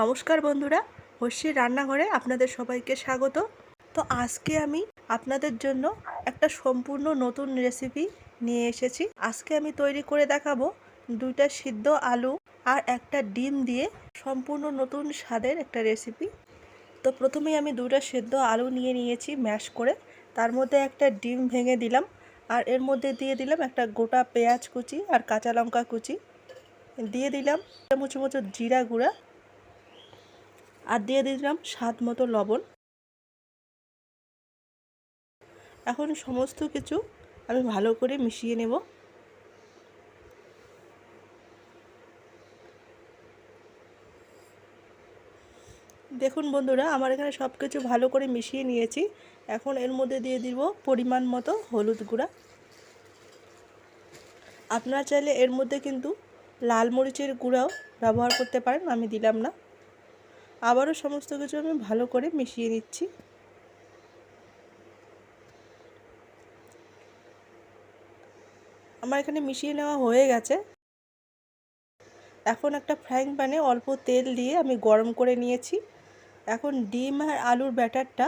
নমস্কার বন্ধুরা হর্ষির রান্নাঘরে আপনাদের সবাইকে স্বাগত। তো আজকে আমি আপনাদের জন্য একটা সম্পূর্ণ নতুন রেসিপি নিয়ে এসেছি। আজকে আমি তৈরি করে দেখাবো দুইটা সিদ্ধ আলু আর একটা ডিম দিয়ে সম্পূর্ণ নতুন স্বাদের একটা রেসিপি তো প্রথমেই আমি দুটো সেদ্ধ আলু নিয়ে নিয়েছি ম্যাশ করে। তার মধ্যে একটা ডিম ভেঙে দিলাম আর এর মধ্যে দিয়ে দিলাম একটা গোটা পেঁয়াজ কুচি আর কাঁচা লঙ্কা কুচি। দিয়ে দিলাম মুচো মুচো জিরা গুঁড়া আর দিয়ে দিলাম স্বাদ মতো লবণ। এখন সমস্ত কিছু আমি ভালো করে মিশিয়ে নেব। দেখুন বন্ধুরা, আমার এখানে সব কিছু ভালো করে মিশিয়ে নিয়েছি। এখন এর মধ্যে দিয়ে দিব পরিমাণ মতো হলুদ গুঁড়া। আপনারা চাইলে এর মধ্যে কিন্তু লাল মরিচের গুঁড়াও ব্যবহার করতে পারেন, আমি দিলাম না। আবারও সমস্ত কিছু আমি ভালো করে মিশিয়ে নিচ্ছি। আমার এখানে মিশিয়ে নেওয়া হয়ে গেছে। এখন একটা ফ্রাইং প্যানে অল্প তেল দিয়ে আমি গরম করে নিয়েছি। এখন ডিম আর আলুর ব্যাটারটা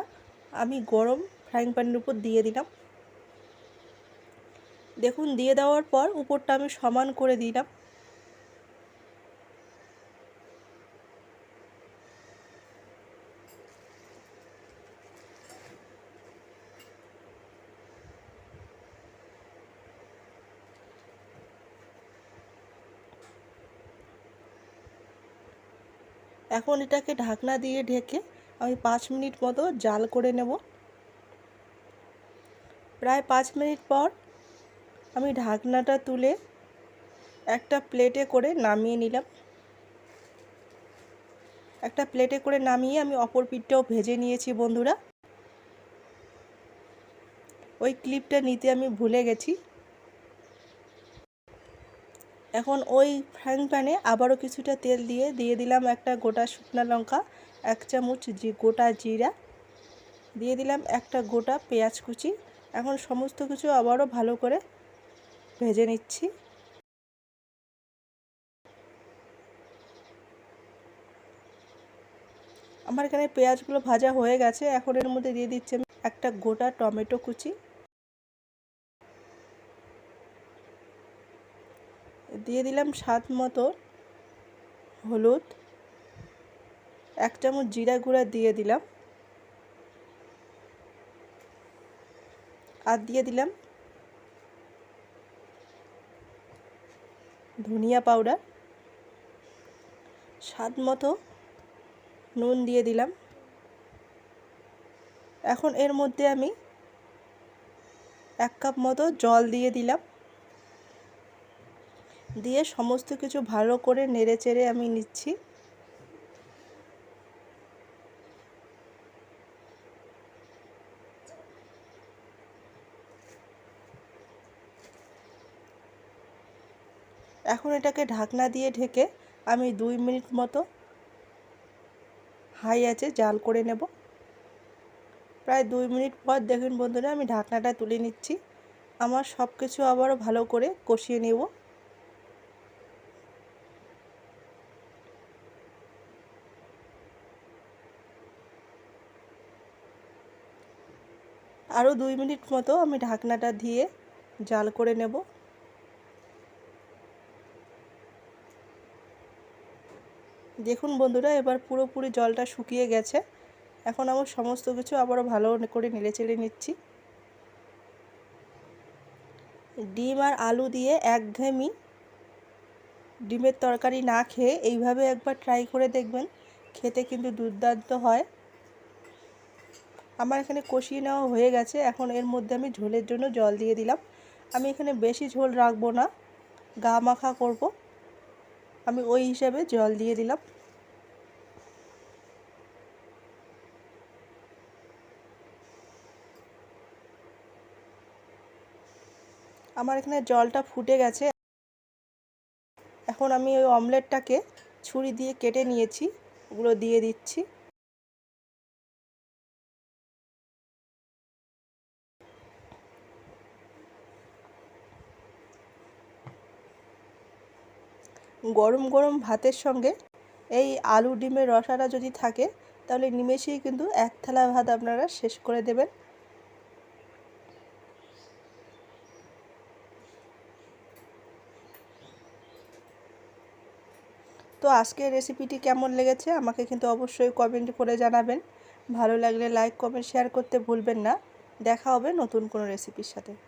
আমি গরম ফ্রাইং প্যানের উপর দিয়ে দিলাম। দেখুন, দিয়ে দেওয়ার পর উপরটা আমি সমান করে দিলাম। এখন এটাকে ঢাকনা দিয়ে ঢেকে আমি পাঁচ মিনিট মতো জাল করে নেব। প্রায় পাঁচ মিনিট পর আমি ঢাকনাটা তুলে একটা প্লেটে করে নামিয়ে নিলাম। একটা প্লেটে করে নামিয়ে আমি অপর পিঠটাও ভেজে নিয়েছি বন্ধুরা। ওই ক্লিপটা নিতে আমি ভুলে গেছি। এখন ওই ফ্রাইং প্যানে আবারও কিছুটা তেল দিয়ে দিয়ে দিলাম একটা গোটা শুকনো লঙ্কা, এক চামচ জি, গোটা জিরা, দিয়ে দিলাম একটা গোটা পেঁয়াজ কুচি। এখন সমস্ত কিছু আবারও ভালো করে ভেজে নিচ্ছি। আমার এখানে পেঁয়াজগুলো ভাজা হয়ে গেছে। এখন এর মধ্যে দিয়ে দিচ্ছি একটা গোটা টমেটো কুচি। দিয়ে দিলাম স্বাদ মতো হলুদ। এক চামচ জিরা গুঁড়া দিয়ে দিলাম। আর দিয়ে দিলাম ধনিয়া পাউডার। স্বাদ মতো নুন দিয়ে দিলাম। এখন এর মধ্যে আমি এক কাপ মতো জল দিয়ে দিলাম। দিয়ে সমস্ত কিছু ভালো করে নেড়ে চেড়ে আমি নিচ্ছি। এখন এটাকে ঢাকনা দিয়ে ঢেকে আমি দুই মিনিট মতো হাই আছে জাল করে নেব। প্রায় দুই মিনিট পর দেখুন বন্ধুরা আমি ঢাকনাটা তুলে নিচ্ছি। আমার সব কিছু আবারও ভালো করে কষিয়ে নেব। আরও দুই মিনিট মতো আমি ঢাকনাটা দিয়ে জাল করে নেব। দেখুন বন্ধুরা, এবার পুরোপুরি জলটা শুকিয়ে গেছে। এখন আমার সমস্ত কিছু আবারও ভালো করে নেড়ে চেড়ে নিচ্ছি। ডিম আর আলু দিয়ে একঘেয়েমি ডিমের তরকারি না খেয়ে এইভাবে একবার ট্রাই করে দেখবেন, খেতে কিন্তু দুর্দান্ত হয়। আমার এখানে কষিয়ে নেওয়া হয়ে গেছে। এখন এর মধ্যে আমি ঝোলের জন্য জল দিয়ে দিলাম। আমি এখানে বেশি ঝোল রাখব না, গা মাখা করব। আমি ওই হিসাবে জল দিয়ে দিলাম। আমার এখানে জলটা ফুটে গেছে। এখন আমি ওই অমলেটটাকে ছুরি দিয়ে কেটে নিয়েছি, ওগুলো দিয়ে দিচ্ছি। গরম গরম ভাতের সঙ্গে এই আলু ডিমের রসাটা যদি থাকে, তাহলে নিমেষেই কিন্তু এক থালা ভাত আপনারা শেষ করে দেবেন। তো আজকের রেসিপিটি কেমন লেগেছে আমাকে কিন্তু অবশ্যই কমেন্ট করে জানাবেন। ভালো লাগলে লাইক, কমেন্ট, শেয়ার করতে ভুলবেন না। দেখা হবে নতুন কোনো রেসিপির সাথে।